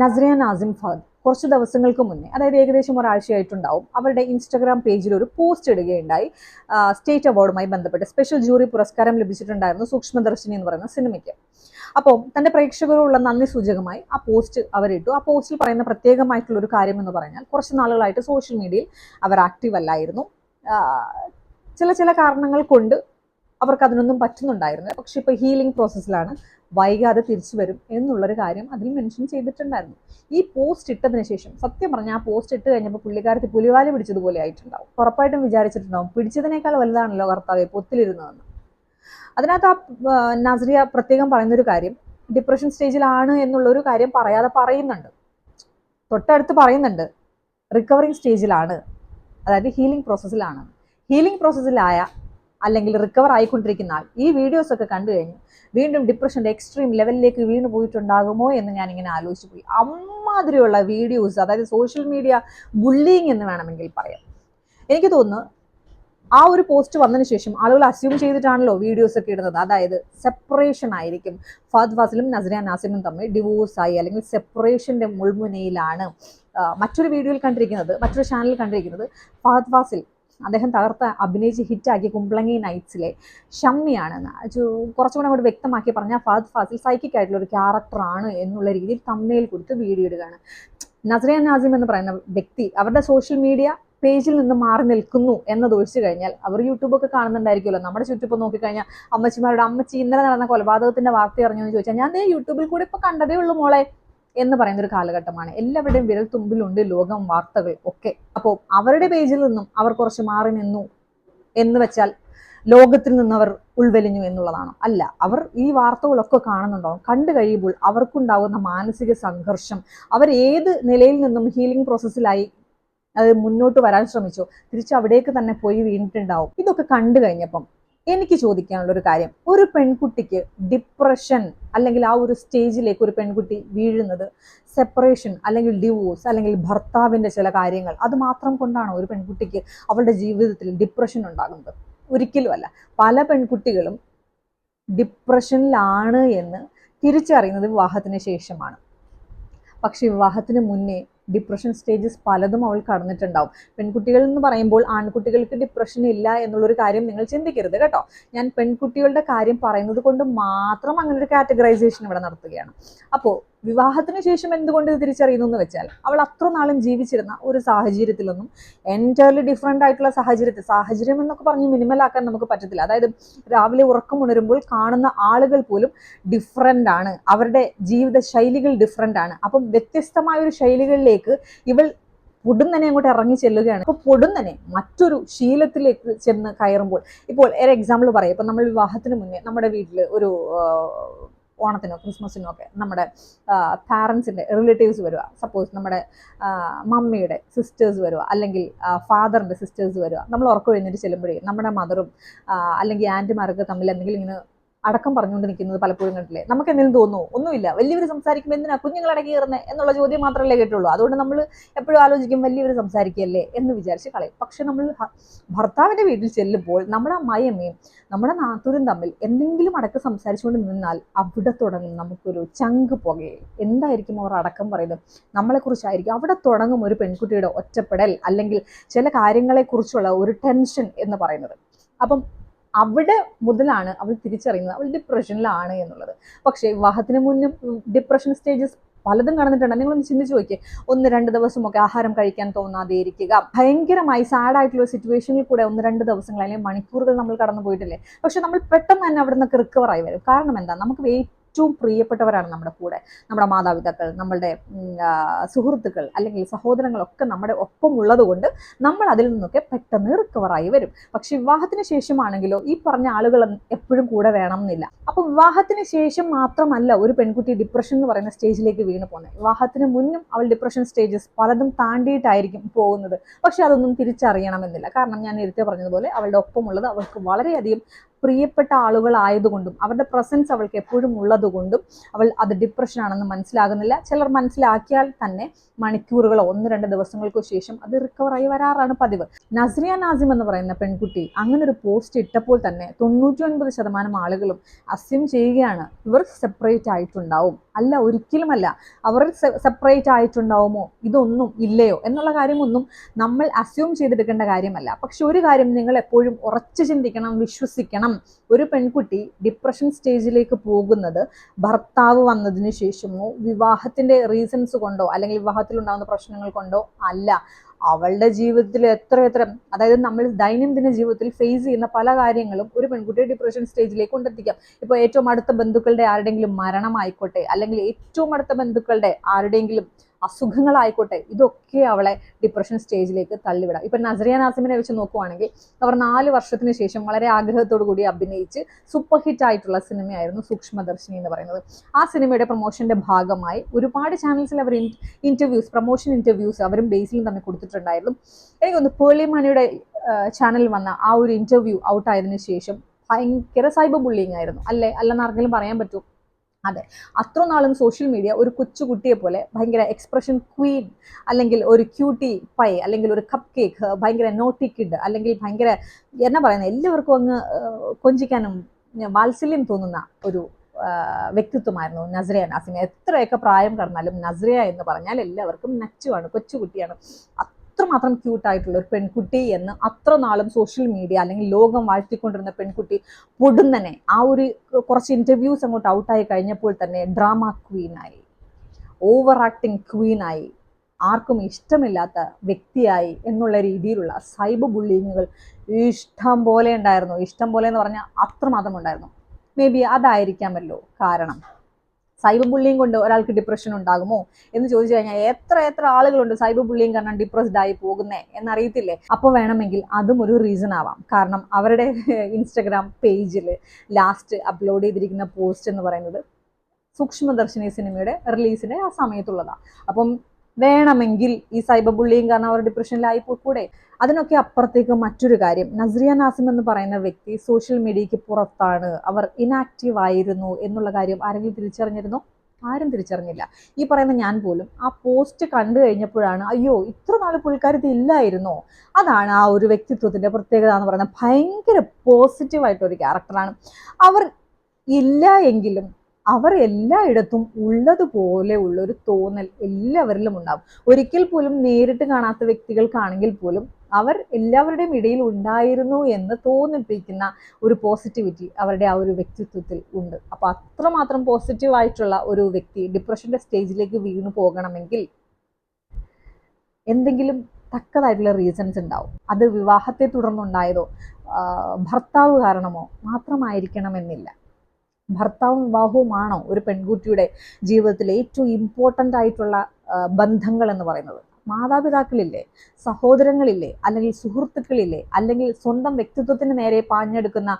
നസ്രിയ നാസിം ഫഹദ് കുറച്ച് ദിവസങ്ങൾക്ക് മുന്നേ അതായത് ഏകദേശം ഒരാഴ്ചയായിട്ടുണ്ടാവും അവരുടെ ഇൻസ്റ്റഗ്രാം പേജിൽ ഒരു പോസ്റ്റ് ഇടുകയുണ്ടായി. സ്റ്റേറ്റ് അവാർഡുമായി ബന്ധപ്പെട്ട് സ്പെഷ്യൽ ജൂറി പുരസ്കാരം ലഭിച്ചിട്ടുണ്ടായിരുന്നു സൂക്ഷ്മദർശിനി എന്ന് പറയുന്ന സിനിമയ്ക്ക്. അപ്പോൾ തന്റെ പ്രേക്ഷകരോടുള്ള നന്ദി സൂചകമായി ആ പോസ്റ്റ് അവരിട്ടു. ആ പോസ്റ്റിൽ പറയുന്ന പ്രത്യേകമായിട്ടുള്ള ഒരു കാര്യം എന്ന് പറഞ്ഞാൽ കുറച്ച് നാളുകളായിട്ട് സോഷ്യൽ മീഡിയയിൽ അവർ ആക്റ്റീവ് അല്ലായിരുന്നു. ചില ചില കാരണങ്ങൾ കൊണ്ട് അവർക്ക് അതിനൊന്നും പറ്റുന്നുണ്ടായിരുന്നു പക്ഷെ ഇപ്പോൾ ഹീലിംഗ് പ്രോസസ്സിലാണ് വൈകാതെ തിരിച്ചു വരും എന്നുള്ളൊരു കാര്യം അതിൽ മെൻഷൻ ചെയ്തിട്ടുണ്ടായിരുന്നു. ഈ പോസ്റ്റ് ഇട്ടതിന് ശേഷം സത്യം പറഞ്ഞാൽ ആ പോസ്റ്റ് ഇട്ട് കഴിഞ്ഞപ്പോൾ പുള്ളിക്കാരത്തി പുലിവാലി പിടിച്ചതുപോലെ ആയിട്ടുണ്ടാവും. ഉറപ്പായിട്ടും വിചാരിച്ചിട്ടുണ്ടാവും. പിടിച്ചതിനേക്കാൾ വലുതാണല്ലോ കർത്താവ് പൊത്തിലിരുന്നതെന്ന്. അതിനകത്ത് ആ ആ, നസ്രിയ പ്രത്യേകം പറയുന്നൊരു കാര്യം ഡിപ്രഷൻ സ്റ്റേജിലാണ് എന്നുള്ള ഒരു കാര്യം പറയാതെ പറയുന്നുണ്ട്. തൊട്ടടുത്ത് പറയുന്നുണ്ട് റിക്കവറിങ് സ്റ്റേജിലാണ് അതായത് ഹീലിംഗ് പ്രോസസ്സിലാണ് ഹീലിംഗ് പ്രോസസ്സിലായ അല്ലെങ്കിൽ റിക്കവർ ആയിക്കൊണ്ടിരിക്കുന്ന ആൾ ഈ വീഡിയോസ് ഒക്കെ കണ്ടു കഴിഞ്ഞു. വീണ്ടും ഡിപ്രഷന്റെ എക്സ്ട്രീം ലെവലിലേക്ക് വീണ് പോയിട്ടുണ്ടാകുമോ എന്ന് ഞാൻ ഇങ്ങനെ ആലോചിച്ചു പോയി. അമ്മാതിരിയുള്ള വീഡിയോസ് അതായത് സോഷ്യൽ മീഡിയ ബുള്ളിങ് എന്ന് വേണമെങ്കിൽ പറയാം. എനിക്ക് തോന്നുന്നു ആ ഒരു പോസ്റ്റ് വന്നതിന് ശേഷം ആളുകൾ അസ്യൂം ചെയ്തിട്ടാണല്ലോ വീഡിയോസ് ഒക്കെ ഇടുന്നത്. അതായത് സെപ്പറേഷൻ ആയിരിക്കും. ഫഹദ് ഫാസിലും നസ്രിയ നാസിമും തമ്മിൽ ഡിവോഴ്സ് ആയി അല്ലെങ്കിൽ സെപ്പറേഷന്റെ മുൾമുനയിലാണ് മറ്റൊരു വീഡിയോയിൽ കണ്ടിരിക്കുന്നത് മറ്റൊരു ചാനലിൽ കണ്ടിരിക്കുന്നത് ഫഹദ് ഫാസിൽ. അദ്ദേഹം തകർത്ത് അഭിനയിച്ച് ഹിറ്റാക്കിയ കുമ്പളങ്ങി നൈറ്റ്സിലെ ഷമ്മിയാണെന്ന്. കുറച്ചും കുറച്ചുകൂടെ അങ്ങോട്ട് വ്യക്തമാക്കി പറഞ്ഞാൽ ഫഹദ് ഫാസിൽ സൈക്കിക് ആയിട്ടുള്ള ഒരു ക്യാരക്ടറാണ് എന്നുള്ള രീതിയിൽ തമ്മയിൽ കൊടുത്ത് വീഡിയോ ഇടുകയാണ്. നസ്രിയ നാസിം എന്ന് പറയുന്ന വ്യക്തി അവരുടെ സോഷ്യൽ മീഡിയ പേജിൽ നിന്ന് മാറി നിൽക്കുന്നു എന്നത് ഒഴിച്ചു കഴിഞ്ഞാൽ അവർ യൂട്യൂബൊക്കെ കാണുന്നുണ്ടായിരിക്കുമല്ലോ. നമ്മുടെ ചുറ്റിപ്പം നോക്കിക്കഴിഞ്ഞാൽ അമ്മച്ചിമാരുടെ അമ്മച്ചി ഇന്നലെ നടന്ന കൊലപാതകത്തിന്റെ വാർത്ത അറിഞ്ഞു? എന്ന് ചോദിച്ചാൽ ഞാൻ യൂട്യൂബിൽ കൂടെ ഇപ്പൊ കണ്ടതേ ഉള്ളൂ മോളെ. എന്ന് പറയുന്ന ഒരു കാലഘട്ടമാണ്. എല്ലാവരുടെയും വിരൽ തുമ്പിലുണ്ട് ലോകം വാർത്തകൾ ഒക്കെ. അപ്പോൾ അവരുടെ പേജിൽ നിന്നും അവർ കുറച്ച് മാറി നിന്നു എന്ന് വെച്ചാൽ ലോകത്തിൽ നിന്ന് അവർ ഉൾവലിഞ്ഞു എന്നുള്ളതാണ്. അല്ല അവർ ഈ വാർത്തകളൊക്കെ കാണുന്നുണ്ടാവും. കണ്ടു കഴിയുമ്പോൾ അവർക്കുണ്ടാകുന്ന മാനസിക സംഘർഷം അവർ ഏത് നിലയിൽ നിന്നും ഹീലിംഗ് പ്രോസസ്സിലായി അത് മുന്നോട്ട് വരാൻ ശ്രമിച്ചു തിരിച്ച് അവിടേക്ക് തന്നെ പോയി വീണിട്ടുണ്ടാവും. ഇതൊക്കെ കണ്ടു കഴിഞ്ഞപ്പം എനിക്ക് ചോദിക്കാനുള്ള ഒരു കാര്യം. ഒരു പെൺകുട്ടിക്ക് ഡിപ്രഷൻ അല്ലെങ്കിൽ ആ ഒരു സ്റ്റേജിലേക്ക് ഒരു പെൺകുട്ടി വീഴുന്നത് സെപ്പറേഷൻ അല്ലെങ്കിൽ ഡിവോഴ്സ് അല്ലെങ്കിൽ ഭർത്താവിന്റെ ചില കാര്യങ്ങൾ അത് മാത്രം കൊണ്ടാണോ ഒരു പെൺകുട്ടിക്ക് അവളുടെ ജീവിതത്തിൽ ഡിപ്രഷൻ ഉണ്ടാകുന്നത്? ഒരിക്കലും അല്ല. പല പെൺകുട്ടികളും ഡിപ്രഷനിലാണ് എന്ന് തിരിച്ചറിയുന്നത് വിവാഹത്തിന് ശേഷമാണ്. പക്ഷെ വിവാഹത്തിന് മുന്നേ ഡിപ്രഷൻ സ്റ്റേജസ് പലതും അവൾ കടന്നിട്ടുണ്ടാവും. പെൺകുട്ടികൾ എന്ന് പറയുമ്പോൾ ആൺകുട്ടികൾക്ക് ഡിപ്രഷൻ ഇല്ല എന്നുള്ളൊരു കാര്യം നിങ്ങൾ ചിന്തിക്കരുത് കേട്ടോ. ഞാൻ പെൺകുട്ടികളുടെ കാര്യം പറയുന്നത് കൊണ്ട് മാത്രം അങ്ങനെ ഒരു കാറ്റഗറൈസേഷൻ ഇവിടെ നടത്തുകയാണ്. അപ്പോൾ വിവാഹത്തിന് ശേഷം എന്തുകൊണ്ട് ഇത് തിരിച്ചറിയുന്നു എന്ന് വെച്ചാൽ അവൾ അത്ര നാളും ജീവിച്ചിരുന്ന ഒരു സാഹചര്യത്തിലൊന്നും എന്റയർലി ഡിഫറെന്റ് ആയിട്ടുള്ള സാഹചര്യത്തിൽ സാഹചര്യം എന്നൊക്കെ പറഞ്ഞ് മിനിമലാക്കാൻ നമുക്ക് പറ്റത്തില്ല. അതായത് രാവിലെ ഉറക്കം ഉണരുമ്പോൾ കാണുന്ന ആളുകൾ പോലും ഡിഫറെന്റ് ആണ്. അവരുടെ ജീവിത ശൈലികൾ ഡിഫറെന്റ് ആണ്. അപ്പം വ്യത്യസ്തമായ ഒരു ശൈലികളിലേക്ക് ഇവൾ പൊടുന്നനെ അങ്ങോട്ട് ഇറങ്ങി ചെല്ലുകയാണ്. അപ്പോൾ പൊടുന്നനെ മറ്റൊരു ശീലത്തിലേക്ക് ചെന്ന് കയറുമ്പോൾ ഇപ്പോൾ ഒരു എക്സാമ്പിൾ പറയാം. ഇപ്പം നമ്മൾ വിവാഹത്തിന് മുന്നേ നമ്മുടെ വീട്ടിൽ ഒരു ഓണത്തിനോ ക്രിസ്മസിനോ ഒക്കെ നമ്മുടെ പാരൻസിന്റെ റിലേറ്റീവ്സ് വരിക സപ്പോസ് നമ്മുടെ മമ്മിയുടെ സിസ്റ്റേഴ്സ് വരിക അല്ലെങ്കിൽ ഫാദറിന്റെ സിസ്റ്റേഴ്സ് വരിക നമ്മൾ ഉറക്കം എഴുന്നേറ്റ് ചെല്ലുമ്പോഴേ നമ്മുടെ മദറും അല്ലെങ്കിൽ ആന്റിമാരൊക്കെ തമ്മിൽ എന്തെങ്കിലും ഇങ്ങനെ അടക്കം പറഞ്ഞുകൊണ്ട് നിൽക്കുന്നത് പലപ്പോഴും കണ്ടില്ലേ? നമുക്ക് എന്തെങ്കിലും തോന്നുന്നു ഒന്നുമില്ല. വലിയവർ സംസാരിക്കുമ്പോൾ എന്തിനാ കുഞ്ഞുങ്ങൾ അടക്കി കയറുന്നത് എന്നുള്ള ചോദ്യം മാത്രമല്ലേ കേട്ടുള്ളൂ. അതുകൊണ്ട് നമ്മൾ എപ്പോഴും ആലോചിക്കും വലിയവർ സംസാരിക്കുകയല്ലേ? എന്ന് വിചാരിച്ച് കളയും. പക്ഷെ നമ്മൾ ഭർത്താവിന്റെ വീട്ടിൽ ചെല്ലുമ്പോൾ നമ്മുടെ അമ്മായിയമ്മയും നമ്മുടെ നാത്തൂരും തമ്മിൽ എന്തെങ്കിലും അടക്കം സംസാരിച്ചുകൊണ്ട് നിന്നാൽ അവിടെ തുടങ്ങും നമുക്കൊരു ചങ്ക് പുകയിൽ എന്തായിരിക്കും അവർ അടക്കം പറയുന്നത്? നമ്മളെക്കുറിച്ചായിരിക്കും. അവിടെ തുടങ്ങും ഒരു പെൺകുട്ടിയുടെ ഒറ്റപ്പെടൽ അല്ലെങ്കിൽ ചില കാര്യങ്ങളെക്കുറിച്ചുള്ള ഒരു ടെൻഷൻ എന്ന് പറയുന്നത്. അപ്പം അവിടെ മുതലാണ് അവൾ തിരിച്ചറിയുന്നത്. അവൾ ഡിപ്രഷനിലാണ് എന്നുള്ളത്. പക്ഷേ വിവാഹത്തിന് മുന്നും ഡിപ്രഷൻ സ്റ്റേജസ് പലതും കടന്നിട്ടുണ്ട്. നിങ്ങളൊന്ന് ചിന്തിച്ച് നോക്കിയേ. ഒന്ന് രണ്ട് ദിവസമൊക്കെ ആഹാരം കഴിക്കാൻ തോന്നാതെ ഇരിക്കുക ഭയങ്കരമായി സാഡായിട്ടുള്ള സിറ്റുവേഷനിൽ കൂടെ ഒന്ന് രണ്ട് ദിവസങ്ങൾ അല്ലെങ്കിൽ മണിക്കൂറുകൾ നമ്മൾ കടന്നു പോയിട്ടില്ലേ? പക്ഷെ നമ്മൾ പെട്ടെന്ന് തന്നെ അവിടെ നിന്നൊക്കെ റിക്കവർ ആയി വരും. കാരണം എന്താ? നമുക്ക് ഏറ്റവും പ്രിയപ്പെട്ടവരാണ് നമ്മുടെ കൂടെ നമ്മുടെ മാതാപിതാക്കൾ നമ്മളുടെ സുഹൃത്തുക്കൾ അല്ലെങ്കിൽ സഹോദരങ്ങളൊക്കെ നമ്മുടെ ഒപ്പം ഉള്ളത് കൊണ്ട് നമ്മൾ അതിൽ നിന്നൊക്കെ പെട്ടെന്ന് റിക്കവറായി വരും. പക്ഷെ വിവാഹത്തിന് ശേഷമാണെങ്കിലോ ഈ പറഞ്ഞ ആളുകൾ എപ്പോഴും കൂടെ വേണം എന്നില്ല അപ്പൊ വിവാഹത്തിന് ശേഷം മാത്രമല്ല ഒരു പെൺകുട്ടി ഡിപ്രഷൻ എന്ന് പറയുന്ന സ്റ്റേജിലേക്ക് വീണ് പോകുന്നത്. വിവാഹത്തിന് മുന്നും അവൾ ഡിപ്രഷൻ സ്റ്റേജസ് പലതും താണ്ടിയിട്ടായിരിക്കും പോകുന്നത്. പക്ഷെ അതൊന്നും തിരിച്ചറിയണമെന്നില്ല. കാരണം ഞാൻ നേരത്തെ പറഞ്ഞതുപോലെ അവളുടെ ഒപ്പമുള്ളത് അവൾക്ക് വളരെയധികം പ്രിയപ്പെട്ട ആളുകളായതുകൊണ്ടും അവരുടെ പ്രസൻസ് അവൾക്ക് എപ്പോഴും ഉള്ളതുകൊണ്ടും അവൾ അത് ഡിപ്രഷൻ ആണെന്ന് മനസ്സിലാകുന്നില്ല. ചിലർ മനസ്സിലാക്കിയാൽ തന്നെ മണിക്കൂറുകളോ ഒന്ന് രണ്ട് ദിവസങ്ങൾക്കോ ശേഷം അത് റിക്കവറായി വരാറാണ് പതിവ്. നസ്രിയ നാസിം എന്ന് പറയുന്ന പെൺകുട്ടി അങ്ങനെ ഒരു പോസ്റ്റ് ഇട്ടപ്പോൾ തന്നെ തൊണ്ണൂറ്റി ഒൻപത് ശതമാനം ആളുകളും അസ്യം ചെയ്യുകയാണ്. ഇവർ സെപ്പറേറ്റ് ആയിട്ടുണ്ടാവും. അല്ല ഒരിക്കലുമല്ല. അവർ സെപ്പറേറ്റ് ആയിട്ടുണ്ടാവുമോ? ഇതൊന്നും ഇല്ലയോ? എന്നുള്ള കാര്യമൊന്നും നമ്മൾ അസ്യൂം ചെയ്തെടുക്കേണ്ട കാര്യമല്ല. പക്ഷെ ഒരു കാര്യം നിങ്ങൾ എപ്പോഴും ഉറച്ചു ചിന്തിക്കണം വിശ്വസിക്കണം. ഒരു പെൺകുട്ടി ഡിപ്രഷൻ സ്റ്റേജിലേക്ക് പോകുന്നത് ഭർത്താവ് വന്നതിന് ശേഷമോ വിവാഹത്തിന്റെ റീസൺസ് കൊണ്ടോ അല്ലെങ്കിൽ വിവാഹത്തിൽ ഉണ്ടാകുന്ന പ്രശ്നങ്ങൾ കൊണ്ടോ അല്ല. അവളുടെ ജീവിതത്തിൽ എത്ര എത്ര അതായത് നമ്മൾ ദൈനംദിന ജീവിതത്തിൽ ഫേസ് ചെയ്യുന്ന പല കാര്യങ്ങളും ഒരു പെൺകുട്ടിയെ ഡിപ്രഷൻ സ്റ്റേജിലേക്ക് കൊണ്ടെത്തിക്കാം. ഇപ്പോൾ ഏറ്റവും അടുത്ത ബന്ധുക്കളുടെ ആരുടെയെങ്കിലും മരണമായിക്കോട്ടെ അല്ലെങ്കിൽ ഏറ്റവും അടുത്ത ബന്ധുക്കളുടെ ആരുടെയെങ്കിലും അസുഖങ്ങളായിക്കോട്ടെ ഇതൊക്കെ അവളെ ഡിപ്രഷൻ സ്റ്റേജിലേക്ക് തള്ളിവിടാം. ഇപ്പം നസറിയ നാസിമിനെ വെച്ച് നോക്കുവാണെങ്കിൽ അവർ നാല് വർഷത്തിന് ശേഷം വളരെ ആഗ്രഹത്തോടു കൂടി അഭിനയിച്ച് സൂപ്പർ ഹിറ്റ് ആയിട്ടുള്ള സിനിമയായിരുന്നു സൂക്ഷ്മദർശിനി എന്ന് പറയുന്നത്. ആ സിനിമയുടെ പ്രൊമോഷന്റെ ഭാഗമായി ഒരുപാട് ചാനൽസിൽ അവർ ഇന്റർവ്യൂസ് പ്രൊമോഷൻ ഇന്റർവ്യൂസ് അവരും ബേസിലും തന്നെ കൊടുത്തിട്ടുണ്ടായിരുന്നു. എനിക്കൊന്ന് പേളിമാനിയുടെ ചാനലിൽ വന്ന ആ ഒരു ഇന്റർവ്യൂ ഔട്ടായതിനു ശേഷം ഭയങ്കര സൈബർ ബുള്ളിങ് ആയിരുന്നു. അല്ലേ? അല്ലെന്ന് ആർക്കെങ്കിലും പറയാൻ പറ്റും അതെ. അത്ര നാളും സോഷ്യൽ മീഡിയ ഒരു കൊച്ചുകുട്ടിയെ പോലെ ഭയങ്കര എക്സ്പ്രഷൻ ക്വീൻ അല്ലെങ്കിൽ ഒരു ക്യൂട്ടി പൈ അല്ലെങ്കിൽ ഒരു കപ്പ് കേക്ക് ഭയങ്കര നോട്ടി കിഡ് അല്ലെങ്കിൽ ഭയങ്കര എന്നാ പറയുന്നത് എല്ലാവർക്കും അങ്ങ് കൊഞ്ചിക്കാനും വാത്സല്യം തോന്നുന്ന ഒരു വ്യക്തിത്വമായിരുന്നു നസ്രിയ നാസിമ. എത്രയൊക്കെ പ്രായം കടന്നാലും നസ്രിയ എന്ന് പറഞ്ഞാൽ എല്ലാവർക്കും നച്ചുവാണ് കൊച്ചുകുട്ടിയാണ് അത്രമാത്രം ക്യൂട്ടായിട്ടുള്ള ഒരു പെൺകുട്ടി എന്ന് അത്ര നാളും സോഷ്യൽ മീഡിയ അല്ലെങ്കിൽ ലോകം വാഴ്ത്തിക്കൊണ്ടിരുന്ന പെൺകുട്ടി പൊടുന്നനെ ആ ഒരു കുറച്ച് ഇന്റർവ്യൂസ് അങ്ങോട്ട് ഔട്ടായി കഴിഞ്ഞപ്പോൾ തന്നെ ഡ്രാമ ക്വീനായി ഓവർ ആക്ടിങ് ക്വീനായി ആർക്കും ഇഷ്ടമില്ലാത്ത വ്യക്തിയായി എന്നുള്ള രീതിയിലുള്ള സൈബർ ബുള്ളിങ്ങുകൾ ഇഷ്ടം പോലെ ഉണ്ടായിരുന്നു. ഇഷ്ടം പോലെ എന്ന് പറഞ്ഞാൽ അത്രമാത്രം ഉണ്ടായിരുന്നു. മേ ബി അതായിരിക്കാമല്ലോ കാരണം. സൈബർ ബുള്ളിയും കൊണ്ട് ഒരാൾക്ക് ഡിപ്രഷൻ ഉണ്ടാകുമോ എന്ന് ചോദിച്ചു കഴിഞ്ഞാൽ എത്ര എത്ര ആളുകളുണ്ട് സൈബർ ബുള്ളിയും കാരണം ഡിപ്രസ്ഡ് ആയി പോകുന്നേ എന്നറിയത്തില്ലേ? അപ്പോൾ വേണമെങ്കിൽ അതും ഒരു റീസൺ ആവാം. കാരണം അവരുടെ ഇൻസ്റ്റഗ്രാം പേജിൽ ലാസ്റ്റ് അപ്ലോഡ് ചെയ്തിരിക്കുന്ന പോസ്റ്റ് എന്ന് പറയുന്നത് സൂക്ഷ്മദർശിനി സിനിമയുടെ റിലീസിന്റെ ആ സമയത്തുള്ളതാണ് അപ്പം വേണമെങ്കിൽ ഈ സൈബർ ബുള്ളിയും കാരണം അവർ ഡിപ്രഷനിലായി കൂടെ അതിനൊക്കെ അപ്പുറത്തേക്ക് മറ്റൊരു കാര്യം. നസ്രിയ നാസിം എന്ന് പറയുന്ന വ്യക്തി സോഷ്യൽ മീഡിയയ്ക്ക് പുറത്താണ്. അവർ ഇനാക്റ്റീവ് ആയിരുന്നു എന്നുള്ള കാര്യം ആരെങ്കിലും തിരിച്ചറിഞ്ഞിരുന്നു? ആരും തിരിച്ചറിഞ്ഞില്ല. ഈ പറയുന്ന ഞാൻ പോലും ആ പോസ്റ്റ് കണ്ടു കഴിഞ്ഞപ്പോഴാണ് അയ്യോ ഇത്ര നാൾ പുള്ളിക്കാരത്തി ഇല്ലായിരുന്നോ? അതാണ് ആ ഒരു വ്യക്തിത്വത്തിന്റെ പ്രത്യേകത എന്ന് പറയുന്നത്. ഭയങ്കര പോസിറ്റീവ് ആയിട്ടൊരു ക്യാരക്ടറാണ് അവർ ഇല്ല എങ്കിലും അവർ എല്ലായിടത്തും ഉള്ളതുപോലെ ഉള്ള ഒരു തോന്നൽ എല്ലാവരിലും ഉണ്ടാവും. ഒരിക്കൽ പോലും നേരിട്ട് കാണാത്ത വ്യക്തികൾക്കാണെങ്കിൽ പോലും അവർ എല്ലാവരുടെയും ഇടയിൽ ഉണ്ടായിരുന്നു എന്ന് തോന്നിപ്പിക്കുന്ന ഒരു പോസിറ്റിവിറ്റി അവരുടെ ആ ഒരു വ്യക്തിത്വത്തിൽ ഉണ്ട്. അപ്പൊ അത്രമാത്രം പോസിറ്റീവ് ആയിട്ടുള്ള ഒരു വ്യക്തി ഡിപ്രഷന്റെ സ്റ്റേജിലേക്ക് വീണു പോകണമെങ്കിൽ എന്തെങ്കിലും തക്കതായിട്ടുള്ള റീസൺസ് ഉണ്ടാവും. അത് വിവാഹത്തെ തുടർന്നുണ്ടായതോ ഭർത്താവ് കാരണമോ മാത്രമായിരിക്കണമെന്നില്ല. ഭർത്താവും വിവാഹവുമാണോ ഒരു പെൺകുട്ടിയുടെ ജീവിതത്തിൽ ഏറ്റവും ഇമ്പോർട്ടന്റ് ആയിട്ടുള്ള ബന്ധങ്ങൾ എന്ന് പറയുന്നത്? മാതാപിതാക്കളില്ലേ സഹോദരങ്ങളില്ലേ അല്ലെങ്കിൽ സുഹൃത്തുക്കളില്ലേ അല്ലെങ്കിൽ സ്വന്തം വ്യക്തിത്വത്തിന് നേരെ പാഞ്ഞെടുക്കുന്ന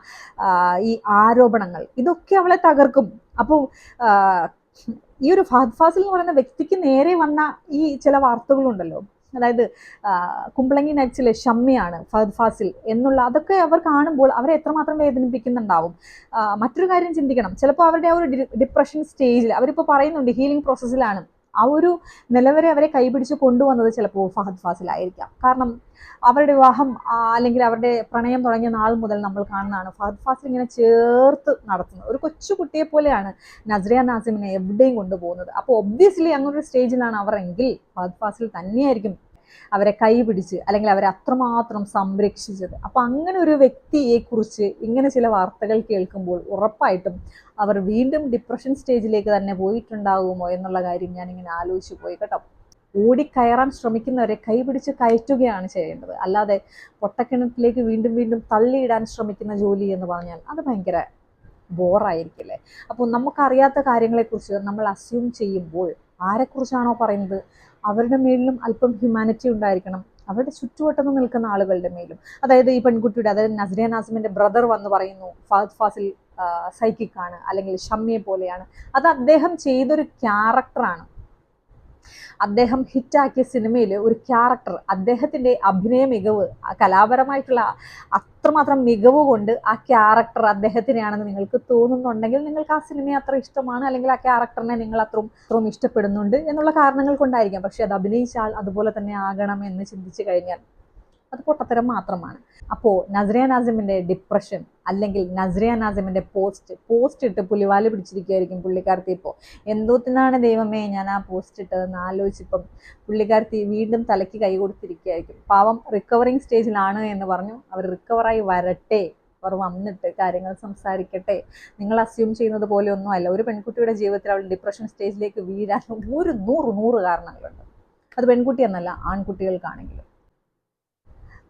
ഈ ആരോപണങ്ങൾ ഇതൊക്കെ അവളെ തകർക്കും. അപ്പോൾ ഈ ഒരു ഫഹദ് ഫാസിൽ എന്ന് പറയുന്ന വ്യക്തിക്ക് നേരെ വന്ന ഈ ചില വാർത്തകളുണ്ടല്ലോ. അതായത് കുമ്പളങ്ങി നൈറ്റ്സിലെ ഷമ്മിയാണ് ഫഹദ് ഫാസിൽ എന്നുള്ള അതൊക്കെ അവർ കാണുമ്പോൾ അവരെ എത്രമാത്രം വേദനിപ്പിക്കുന്നുണ്ടാവും. മറ്റൊരു കാര്യം ചിന്തിക്കണം. ചിലപ്പോൾ അവരുടെ ആ ഒരു ഡിപ്രഷൻ സ്റ്റേജിൽ അവരിപ്പോൾ പറയുന്നുണ്ട് ഹീലിംഗ് പ്രോസസ്സിലാണ്. ആ ഒരു നിലവരെ അവരെ കൈപിടിച്ച് കൊണ്ടുവന്നത് ചിലപ്പോൾ ഫഹദ് ഫാസിലായിരിക്കാം. കാരണം അവരുടെ വിവാഹം അല്ലെങ്കിൽ അവരുടെ പ്രണയം തുടങ്ങിയ നാൾ മുതൽ നമ്മൾ കാണുന്നതാണ് ഫഹദ് ഫാസിൽ ഇങ്ങനെ ചേർത്ത് നടത്തുന്നത്. ഒരു കൊച്ചു കുട്ടിയെ പോലെയാണ് നസ്രിയ നാസിമിനെ എവിടെയും കൊണ്ടുപോകുന്നത്. അപ്പോൾ ഒബ്വിയസ്ലി അങ്ങനൊരു സ്റ്റേജിലാണ് അവർ എങ്കിൽ ഫഹദ് ഫാസിൽ തന്നെയായിരിക്കും അവരെ കൈപിടിച്ച് അല്ലെങ്കിൽ അവരെ അത്രമാത്രം സംരക്ഷിച്ചത്. അപ്പം അങ്ങനെ ഒരു വ്യക്തിയെക്കുറിച്ച് ഇങ്ങനെ ചില വാർത്തകൾ കേൾക്കുമ്പോൾ ഉറപ്പായിട്ടും അവർ വീണ്ടും ഡിപ്രഷൻ സ്റ്റേജിലേക്ക് തന്നെ പോയിട്ടുണ്ടാകുമോ എന്നുള്ള കാര്യം ഞാനിങ്ങനെ ആലോചിച്ച് പോയി കേട്ടോ. ഓടിക്കയറാൻ ശ്രമിക്കുന്നവരെ കൈപിടിച്ച് കയറ്റുകയാണ് ചെയ്യേണ്ടത്. അല്ലാതെ പൊട്ടക്കിണറ്റിലേക്ക് വീണ്ടും വീണ്ടും തള്ളിയിടാൻ ശ്രമിക്കുന്ന ജോലി എന്ന് പറഞ്ഞാൽ അത് ഭയങ്കര ബോറായിരിക്കില്ലേ? അപ്പോൾ നമുക്കറിയാത്ത കാര്യങ്ങളെക്കുറിച്ച് നമ്മൾ അസ്യൂം ചെയ്യുമ്പോൾ ആരെക്കുറിച്ചാണോ പറയുന്നത്? അവരുടെ മേലിലും അല്പം ഹ്യൂമാനിറ്റി ഉണ്ടായിരിക്കണം. അവരുടെ ചുറ്റുവട്ടത്ത് നിൽക്കുന്ന ആളുകളുടെ മേലും. അതായത് ഈ പെൺകുട്ടിയുടെ അതായത് നസ്രിയ നാസിമിന്റെ ബ്രദർ വന്ന് പറയുന്നു ഫാദ് ഫാസിൽ സൈക്കിക്കാണ് അല്ലെങ്കിൽ ഷമ്മിയെ പോലെയാണ്. അത് അദ്ദേഹം ചെയ്തൊരു ക്യാരക്ടറാണ് അദ്ദേഹം ഹിറ്റാക്കിയ സിനിമയിൽ ഒരു ക്യാരക്ടർ അദ്ദേഹത്തിന്റെ അഭിനയ മികവ് കലാപരമായിട്ടുള്ള അത്രമാത്രം മികവ് കൊണ്ട് ആ ക്യാരക്ടർ അദ്ദേഹത്തിനെയാണെന്ന് നിങ്ങൾക്ക് തോന്നുന്നുണ്ടെങ്കിൽ നിങ്ങൾക്ക് ആ സിനിമയെ അത്ര ഇഷ്ടമാണ് അല്ലെങ്കിൽ ആ ക്യാരക്ടറിനെ നിങ്ങൾ അത്രയും അത്രയും ഇഷ്ടപ്പെടുന്നുണ്ട് എന്നുള്ള കാരണങ്ങൾ കൊണ്ടായിരിക്കാം. പക്ഷെ അത് അഭിനയിച്ചാൽ അതുപോലെ തന്നെ ആകണം എന്ന് ചിന്തിച്ചു കഴിഞ്ഞാൽ. അത് പൊട്ടത്തരം മാത്രമാണ്. അപ്പോൾ നസ്രിയ നാസിമിന്റെ ഡിപ്രഷൻ അല്ലെങ്കിൽ നസ്രിയ നാസിമിന്റെ പോസ്റ്റ് പോസ്റ്റ് ഇട്ട് പുലിവാൽ പിടിച്ചിരിക്കുകയായിരിക്കും പുള്ളിക്കാരത്തി ഇപ്പോൾ എന്തോത്തിനാണ് ദൈവമേ ഞാൻ ആ പോസ്റ്റ് ഇട്ടതെന്ന് ആലോചിച്ചിപ്പം പുള്ളിക്കാരത്തി വീണ്ടും തലയ്ക്ക് കൈ കൊടുത്തിരിക്കുകയായിരിക്കും പാവം റിക്കവറിങ് സ്റ്റേജിലാണ് എന്ന് പറഞ്ഞു. അവർ റിക്കവറായി വരട്ടെ. അവർ വന്നിട്ട് കാര്യങ്ങൾ സംസാരിക്കട്ടെ. നിങ്ങൾ അസ്യൂം ചെയ്യുന്നത് പോലെ ഒന്നും അല്ല. ഒരു പെൺകുട്ടിയുടെ ജീവിതത്തിൽ അവൾ ഡിപ്രഷൻ സ്റ്റേജിലേക്ക് വീഴാൻ ഒരു നൂറ് നൂറ് കാരണങ്ങളുണ്ട്. അത് പെൺകുട്ടി എന്നല്ല ആൺകുട്ടികൾക്കാണെങ്കിലും.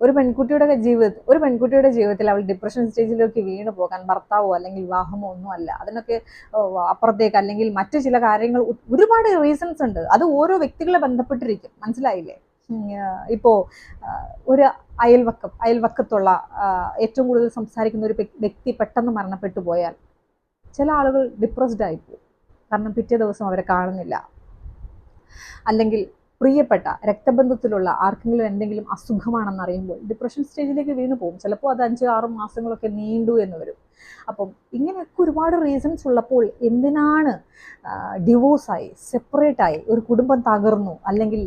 ഒരു പെൺകുട്ടിയുടെ ജീവിതത്തിൽ ഒരു പെൺകുട്ടിയുടെ ജീവിതത്തിൽ അവൾ ഡിപ്രഷൻ സ്റ്റേജിലേക്ക് വീണ് പോകാൻ ഭർത്താവോ അല്ലെങ്കിൽ വിവാഹമോ ഒന്നും അല്ല. അതിനൊക്കെ അപ്പുറത്തേക്ക് അല്ലെങ്കിൽ മറ്റു ചില കാര്യങ്ങൾ ഒരുപാട് റീസൺസ് ഉണ്ട്. അത് ഓരോ വ്യക്തികളെ ബന്ധപ്പെട്ടിരിക്കും. മനസ്സിലായില്ലേ? ഇപ്പോൾ ഇപ്പോ ഒരു അയൽവക്കം അയൽവക്കത്തുള്ള ഏറ്റവും കൂടുതൽ സംസാരിക്കുന്ന ഒരു വ്യക്തി പെട്ടെന്ന് മരണപ്പെട്ടു പോയാൽ ചില ആളുകൾ ഡിപ്രസ്ഡ് ആയിപ്പോയി കാരണം പിറ്റേ ദിവസം അവരെ കാണുന്നില്ല. അല്ലെങ്കിൽ പ്രിയപ്പെട്ട രക്തബന്ധത്തിലുള്ള ആർക്കെങ്കിലും എന്തെങ്കിലും അസുഖമാണെന്ന് അറിയുമ്പോൾ ഡിപ്രഷൻ സ്റ്റേജിലേക്ക് വീണു പോകും. ചിലപ്പോൾ അത് അഞ്ച് ആറ് മാസങ്ങളൊക്കെ നീണ്ടു എന്ന് വരും. അപ്പം ഇങ്ങനെയൊക്കെ ഒരുപാട് റീസൺസ് ഉള്ളപ്പോൾ എന്തിനാണ് ഡിവോഴ്സായി സെപ്പറേറ്റായി ഒരു കുടുംബം തകർന്നു അല്ലെങ്കിൽ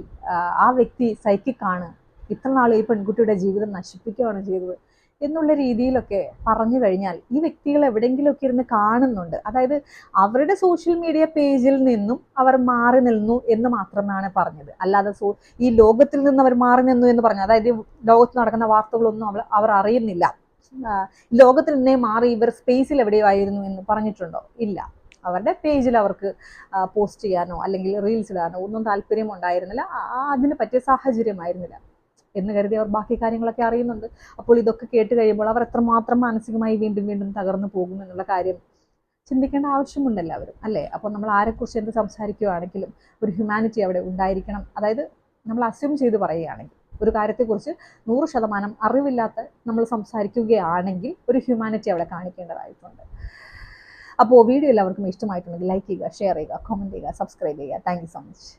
ആ, വ്യക്തി സൈക്കിക്കാണ് ഇത്ര നാൾ ഈ പെൺകുട്ടിയുടെ ജീവിതം നശിപ്പിക്കുകയാണ് ചെയ്തത് എന്നുള്ള രീതിയിലൊക്കെ പറഞ്ഞു കഴിഞ്ഞാൽ ഈ വ്യക്തികൾ എവിടെയെങ്കിലുമൊക്കെ ഇരുന്ന് കാണുന്നുണ്ട്. അതായത് അവരുടെ സോഷ്യൽ മീഡിയ പേജിൽ നിന്നും അവർ മാറി നിന്നു എന്ന് മാത്രമാണ് പറഞ്ഞത്. അല്ലാതെ സോ ഈ ലോകത്തിൽ നിന്ന് അവർ മാറി നിന്നു എന്ന് പറഞ്ഞു അതായത് ലോകത്ത് നടക്കുന്ന വാർത്തകളൊന്നും അവർ അവർ അറിയുന്നില്ല. ലോകത്തിൽ നിന്നേ മാറി ഇവർ സ്പേസിൽ എവിടെയോ ആയിരുന്നു എന്ന് പറഞ്ഞിട്ടുണ്ടോ? ഇല്ല. അവരുടെ പേജിൽ അവർക്ക് പോസ്റ്റ് ചെയ്യാനോ അല്ലെങ്കിൽ റീൽസ് ഇടാനോ ഒന്നും താല്പര്യം ഉണ്ടായിരുന്നില്ല അതിന് പറ്റിയ സാഹചര്യമായിരുന്നില്ല. എന്ന് കരുതി അവർ ബാക്കി കാര്യങ്ങളൊക്കെ അറിയുന്നുണ്ട്. അപ്പോൾ ഇതൊക്കെ കേട്ട് കഴിയുമ്പോൾ അവർ എത്രമാത്രം മാനസികമായി വീണ്ടും വീണ്ടും തകർന്നു പോകും എന്നുള്ള കാര്യം ചിന്തിക്കേണ്ട ആവശ്യമുണ്ട് എല്ലാവരും അല്ലേ? അപ്പോൾ നമ്മൾ ആരെക്കുറിച്ച് എന്ത് സംസാരിക്കുകയാണെങ്കിലും ഒരു ഹ്യൂമാനിറ്റി അവിടെ ഉണ്ടായിരിക്കണം. അതായത് നമ്മൾ അസ്യൂം ചെയ്ത് പറയുകയാണെങ്കിൽ ഒരു കാര്യത്തെക്കുറിച്ച് നൂറ് ശതമാനം അറിവില്ലാത്ത നമ്മൾ സംസാരിക്കുകയാണെങ്കിൽ ഒരു ഹ്യൂമാനിറ്റി അവിടെ കാണിക്കേണ്ടതായിട്ടുണ്ട്. അപ്പോൾ വീഡിയോ എല്ലാവർക്കും ഇഷ്ടമായിട്ടുണ്ടെങ്കിൽ ലൈക്ക് ചെയ്യുക ഷെയർ ചെയ്യുക കമന്റ് ചെയ്യുക സബ്സ്ക്രൈബ് ചെയ്യുക. Thank so much